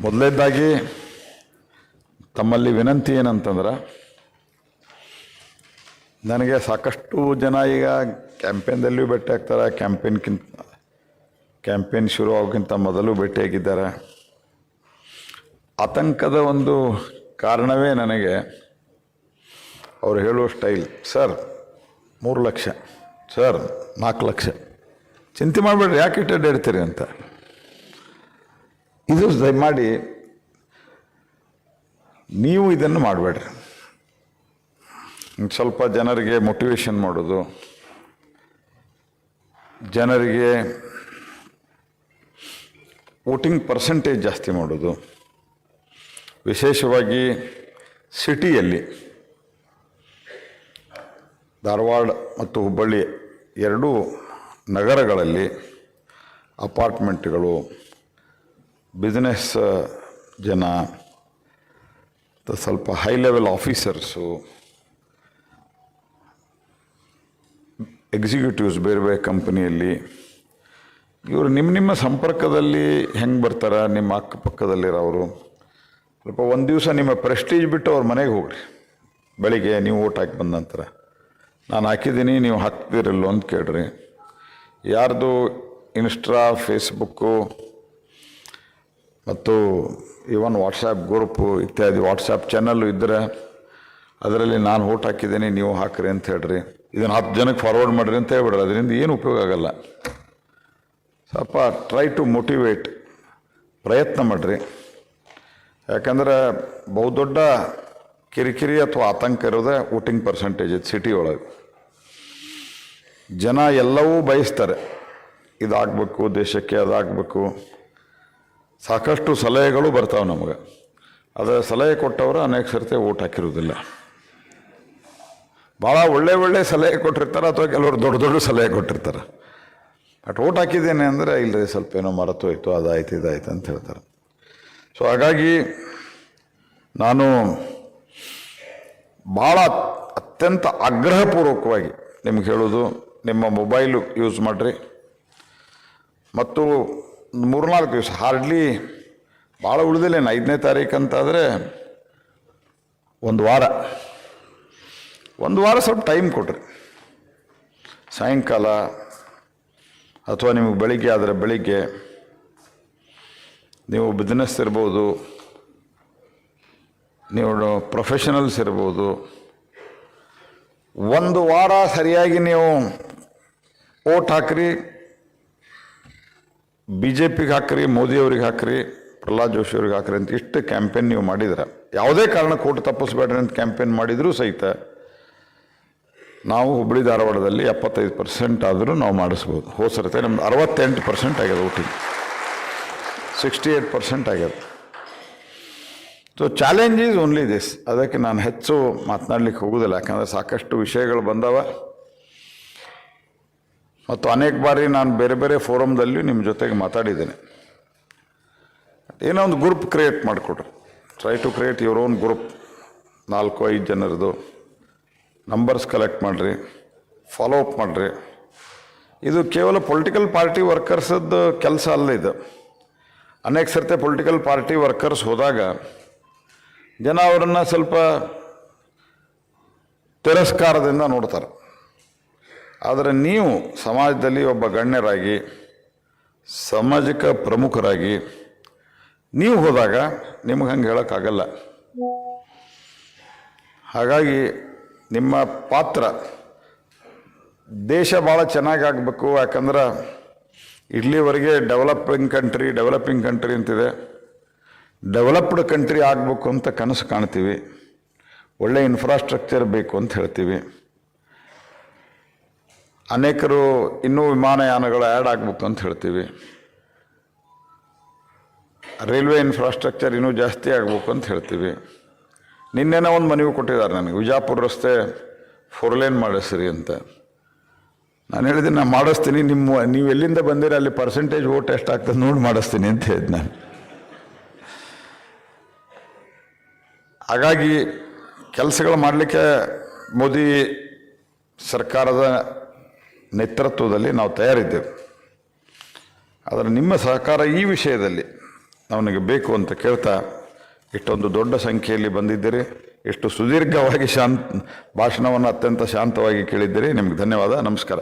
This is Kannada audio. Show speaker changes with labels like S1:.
S1: ಮೊದಲನೇದಾಗಿ ತಮ್ಮಲ್ಲಿ ವಿನಂತಿ ಏನಂತಂದ್ರೆ, ನನಗೆ ಸಾಕಷ್ಟು ಜನ ಈಗ ಕ್ಯಾಂಪೇನ್ದಲ್ಲಿಯೂ ಭೇಟಿ ಆಗ್ತಾರೆ ಕ್ಯಾಂಪೇನ್ಗಿಂತ ಕ್ಯಾಂಪೇನ್ ಶುರು ಆಗೋಕ್ಕಿಂತ ಮೊದಲು ಭೇಟಿಯಾಗಿದ್ದಾರೆ ಆತಂಕದ ಒಂದು ಕಾರಣವೇ ನನಗೆ ಅವ್ರು ಹೇಳುವ ಸ್ಟೈಲ್, ಸರ್, ಮೂರು ಲಕ್ಷ, ಸರ್, ನಾಲ್ಕು ಲಕ್ಷ, ಚಿಂತೆ ಮಾಡಬೇಡ್ರಿ, ಯಾಕೆ ಇಟ್ಟು ಅಂತ. ಇದು ದಯಮಾಡಿ ನೀವು ಇದನ್ನು ಮಾಡಬೇಡ್ರಿ. ಸ್ವಲ್ಪ ಜನರಿಗೆ ಮೋಟಿವೇಶನ್ ಮಾಡೋದು. ಜನರಿಗೆ ವೋಟಿಂಗ್ ಪರ್ಸೆಂಟೇಜ್ ಜಾಸ್ತಿ ಮಾಡೋದು. ವಿಶೇಷವಾಗಿ ಸಿಟಿಯಲ್ಲಿ ಧಾರವಾಡ ಮತ್ತು ಹುಬ್ಬಳ್ಳಿ ಎರಡೂ ನಗರಗಳಲ್ಲಿ ಅಪಾರ್ಟ್ಮೆಂಟ್ಗಳು ಬಿಸ್ನೆಸ್ ಜನ ಮತ್ತು ಸ್ವಲ್ಪ ಹೈ ಲೆವೆಲ್ ಆಫೀಸರ್ಸು ಎಕ್ಸಿಕ್ಯೂಟಿವ್ಸ್ ಬೇರೆ ಬೇರೆ ಕಂಪನಿಯಲ್ಲಿ ಇವರು ನಿಮ್ಮ ನಿಮ್ಮ ಸಂಪರ್ಕದಲ್ಲಿ ಹೆಂಗೆ ಬರ್ತಾರೆ, ನಿಮ್ಮ ಅಕ್ಕಪಕ್ಕದಲ್ಲಿರೋರು? ಸ್ವಲ್ಪ ಒಂದು ದಿವಸ ನಿಮ್ಮ ಪ್ರೆಸ್ಟೀಜ್ ಬಿಟ್ಟು ಅವ್ರ ಮನೆಗೆ ಹೋಗ್ರಿ. ಬೆಳಿಗ್ಗೆ ನೀವು ಓಟ್ ಹಾಕಿ ಬಂದ ನಂತರ. ನಾನು ಹಾಕಿದ್ದೀನಿ, ನೀವು ಹಾಕ್ತಿರಲ್ಲೋ ಅಂತ ಕೇಳ್ರಿ. ಯಾರ್ದು ಇನ್ಸ್ಟಾ ಫೇಸ್ಬುಕ್ಕು ಮತ್ತು ಇವನ್ ವಾಟ್ಸಾಪ್ ಗ್ರೂಪು ಇತ್ಯಾದಿ ವಾಟ್ಸಾಪ್ ಚಾನಲ್ಲು ಇದ್ದರೆ ಅದರಲ್ಲಿ ನಾನು ಓಟ್ ಹಾಕಿದ್ದೀನಿ, ನೀವು ಹಾಕ್ರಿ ಅಂತ ಹೇಳ್ರಿ. ಇದನ್ನು ಹತ್ತು ಜನಕ್ಕೆ ಫಾರ್ವರ್ಡ್ ಮಾಡಿರಿ ಅಂತ ಹೇಳ್ಬಿಡ್ರಿ ಅದರಿಂದ ಏನು ಉಪಯೋಗ ಆಗಲ್ಲ. ಸ್ವಲ್ಪ ಟ್ರೈ ಟು ಮೋಟಿವೇಟ್ ಪ್ರಯತ್ನ ಮಾಡಿರಿ. ಯಾಕಂದ್ರೆ ಬಹುದೊಡ್ಡ ಕಿರಿಕಿರಿ ಅಥವಾ ಆತಂಕ ಇರೋದೇ ವೋಟಿಂಗ್ ಪರ್ಸೆಂಟೇಜ್ ಸಿಟಿ ಒಳಗೆ. ಜನ ಎಲ್ಲವೂ ಬಯಸ್ತಾರೆ, ಇದಾಗಬೇಕು, ದೇಶಕ್ಕೆ ಅದಾಗಬೇಕು. ಸಾಕಷ್ಟು ಸಲಹೆಗಳು ಬರ್ತಾವೆ ನಮಗೆ. ಅದರ ಸಲಹೆ ಕೊಟ್ಟವರು ಅನೇಕ ಸರ್ತಿ ಓಟ್ ಹಾಕಿರೋದಿಲ್ಲ ಭಾಳ ಒಳ್ಳೆ ಒಳ್ಳೆ ಸಲಹೆ ಕೊಟ್ಟಿರ್ತಾರೆ ಅಥವಾ ಕೆಲವರು ದೊಡ್ಡ ದೊಡ್ಡ ಸಲಹೆ ಕೊಟ್ಟಿರ್ತಾರೆ. ಬಟ್ ಓಟ್ ಹಾಕಿದ್ದೇನೆ ಅಂದರೆ ಇಲ್ಲರಿ ಸ್ವಲ್ಪ ಏನೋ ಮರೆತೋಯ್ತು ಅದಾಯ್ತು, ಇದಾಯ್ತು ಅಂತ ಹೇಳ್ತಾರೆ. ಸೊ ಹಾಗಾಗಿ ನಾನು ಭಾಳ ಅತ್ಯಂತ ಆಗ್ರಹಪೂರ್ವಕವಾಗಿ ನಿಮ್ಗೆ ಹೇಳೋದು ನಿಮ್ಮ ಮೊಬೈಲು ಯೂಸ್ ಮಾಡಿರಿ. ಮತ್ತು ಮೂರ್ನಾಲ್ಕು ದಿವಸ, ಹಾರ್ಡ್ಲಿ ಭಾಳ ಉಳಿದಿಲ್ಲೇನು ಐದನೇ ತಾರೀಕು ಅಂತಾದರೆ ಒಂದು ವಾರ. ಒಂದು ವಾರ ಸ್ವಲ್ಪ ಟೈಮ್ ಕೊಟ್ರಿ ಸಾಯಂಕಾಲ ಅಥವಾ ನಿಮಗೆ ಬೆಳಿಗ್ಗೆ ಆದರೆ ಬೆಳಿಗ್ಗೆ ನೀವು ಬಿಸ್ನೆಸ್ ಇರ್ಬೋದು, ನೀವು ಪ್ರೊಫೆಷನಲ್ಸ್ ಇರ್ಬೋದು, ಒಂದು ವಾರ ಸರಿಯಾಗಿ ನೀವು ಓಟ್ ಹಾಕ್ರಿ. ಬಿ ಜೆ ಪಿಗೆ ಹಾಕ್ರಿ, ಮೋದಿಯವ್ರಿಗೆ ಹಾಕ್ರಿ, ಪ್ರಹ್ಲಾದ್ ಜೋಶಿ ಅವ್ರಿಗೆ ಹಾಕ್ರಿ ಅಂತ ಇಷ್ಟು ಕ್ಯಾಂಪೇನ್ ನೀವು ಮಾಡಿದ್ರೆ, ಯಾವುದೇ ಕಾರಣಕ್ಕೆ ಓಟ್ ತಪ್ಪಿಸ್ಬೇಡ್ರಿ ಅಂತ ಕ್ಯಾಂಪೇನ್ ಮಾಡಿದರೂ ಸಹಿತ ನಾವು ಹುಬ್ಬಳ್ಳಿ ಧಾರವಾಡದಲ್ಲಿ ಎಪ್ಪತ್ತೈದು ಪರ್ಸೆಂಟ್ ಆದರೂ ನಾವು ಮಾಡಿಸ್ಬೋದು. ಹೋಸರತೆ ಸರ್ತೆ ನಮ್ದು ಅರವತ್ತೆಂಟು ಪರ್ಸೆಂಟ್ ಆಗ್ಯದ ಓಟಿಂಗ್ ಸಿಕ್ಸ್ಟಿ ಏಟ್ ಪರ್ಸೆಂಟ್ ಆಗ್ಯದ. So challenge is only this ಅದಕ್ಕೆ ನಾನು ಹೆಚ್ಚು ಮಾತನಾಡ್ಲಿಕ್ಕೆ ಹೋಗೋದಿಲ್ಲ. ಯಾಕಂದರೆ ಸಾಕಷ್ಟು ವಿಷಯಗಳು ಬಂದವ. ಮತ್ತು ಅನೇಕ ಬಾರಿ ನಾನು ಬೇರೆ ಬೇರೆ ಫೋರಮ್ದಲ್ಲಿ ನಿಮ್ಮ ಜೊತೆಗೆ ಮಾತಾಡಿದ್ದೇನೆ. ಏನೋ ಒಂದು ಗ್ರೂಪ್ ಕ್ರಿಯೇಟ್ ಮಾಡಿಕೊಡ್ರಿ try to create your own group ನಾಲ್ಕು, ಐದು ಜನರದು. ನಂಬರ್ಸ್ ಕಲೆಕ್ಟ್ ಮಾಡಿರಿ. ಫಾಲೋ ಅಪ್ ಮಾಡಿರಿ. ಇದು ಕೇವಲ ಪೊಲಿಟಿಕಲ್ ಪಾರ್ಟಿ ವರ್ಕರ್ಸದ್ದು ಕೆಲಸ ಅಲ್ಲ ಇದು. ಅನೇಕ ಸರ್ತೆ ಪೊಲಿಟಿಕಲ್ ಪಾರ್ಟಿ ವರ್ಕರ್ಸ್ ಹೋದಾಗ ಜನ ಅವರನ್ನು ಸ್ವಲ್ಪ ತಿರಸ್ಕಾರದಿಂದ ನೋಡ್ತಾರೆ. ಆದರೆ ನೀವು ಸಮಾಜದಲ್ಲಿ ಒಬ್ಬ ಗಣ್ಯರಾಗಿ ಸಾಮಾಜಿಕ ಪ್ರಮುಖರಾಗಿ, ನೀವು ಹೋದಾಗ ನಿಮ್ಗೆ ಹಂಗೆ ಹೇಳೋಕ್ಕಾಗಲ್ಲ. ಹಾಗಾಗಿ ನಿಮ್ಮ ಪಾತ್ರ ದೇಶ ಭಾಳ ಚೆನ್ನಾಗಿ ಆಗಬೇಕು, ಯಾಕಂದ್ರೆ ಇಲ್ಲಿವರೆಗೆ ಡೆವಲಪಿಂಗ್ ಕಂಟ್ರಿ ಡೆವಲಪಿಂಗ್ ಕಂಟ್ರಿ ಅಂತಿದೆ. ಡೆವಲಪ್ಡ್ ಕಂಟ್ರಿ ಆಗಬೇಕು ಅಂತ ಕನಸು ಕಾಣ್ತೀವಿ. ಒಳ್ಳೆ ಇನ್ಫ್ರಾಸ್ಟ್ರಕ್ಚರ್ ಬೇಕು ಅಂತ ಹೇಳ್ತೀವಿ. ಅನೇಕರು ಇನ್ನೂ ವಿಮಾನಯಾನಗಳು ಆ್ಯಡ್ ಆಗಬೇಕು ಅಂತ ಹೇಳ್ತೀವಿ. ರೈಲ್ವೆ ಇನ್ಫ್ರಾಸ್ಟ್ರಕ್ಚರ್ ಇನ್ನೂ ಜಾಸ್ತಿ ಆಗಬೇಕು ಅಂತ ಹೇಳ್ತೀವಿ. ನಿನ್ನೆನೋ ಒಂದು ಮನವಿ ಕೊಟ್ಟಿದ್ದಾರೆ ನನಗೆ, ವಿಜಾಪುರ ರಸ್ತೆ ಫೋರ್ ಲೈನ್ ಮಾಡಿಸ್ರಿ ಅಂತ. ನಾನು ಹೇಳಿದೆ ನಾನು ಮಾಡಿಸ್ತೀನಿ, ನಿಮ್ಮ ನೀವು ಎಲ್ಲಿಂದ ಬಂದಿರ, ಅಲ್ಲಿ ಪರ್ಸೆಂಟೇಜ್ ಓಟ್ ಎಷ್ಟಾಗ್ತದೆ ನೋಡಿ ಮಾಡಿಸ್ತೀನಿ ಅಂತ ಹೇಳಿದ್ ನಾನು. ಹಾಗಾಗಿ ಕೆಲಸಗಳು ಮಾಡಲಿಕ್ಕೆ ಮೋದಿ ಸರ್ಕಾರದ ನೇತೃತ್ವದಲ್ಲಿ ನಾವು ತಯಾರಿದ್ದೇವೆ. ಆದರೆ ನಿಮ್ಮ ಸಹಕಾರ ಈ ವಿಷಯದಲ್ಲಿ ಅವನಿಗೆ ಬೇಕು ಅಂತ ಕೇಳ್ತಾ ಇಷ್ಟೊಂದು ದೊಡ್ಡ ಸಂಖ್ಯೆಯಲ್ಲಿ ಬಂದಿದ್ದೀರಿ. ಎಷ್ಟು ಸುದೀರ್ಘವಾಗಿ ಶಾಂತ್ ಭಾಷಣವನ್ನು ಅತ್ಯಂತ ಶಾಂತವಾಗಿ ಕೇಳಿದ್ದೀರಿ. ನಿಮಗೆ ಧನ್ಯವಾದ. ನಮಸ್ಕಾರ.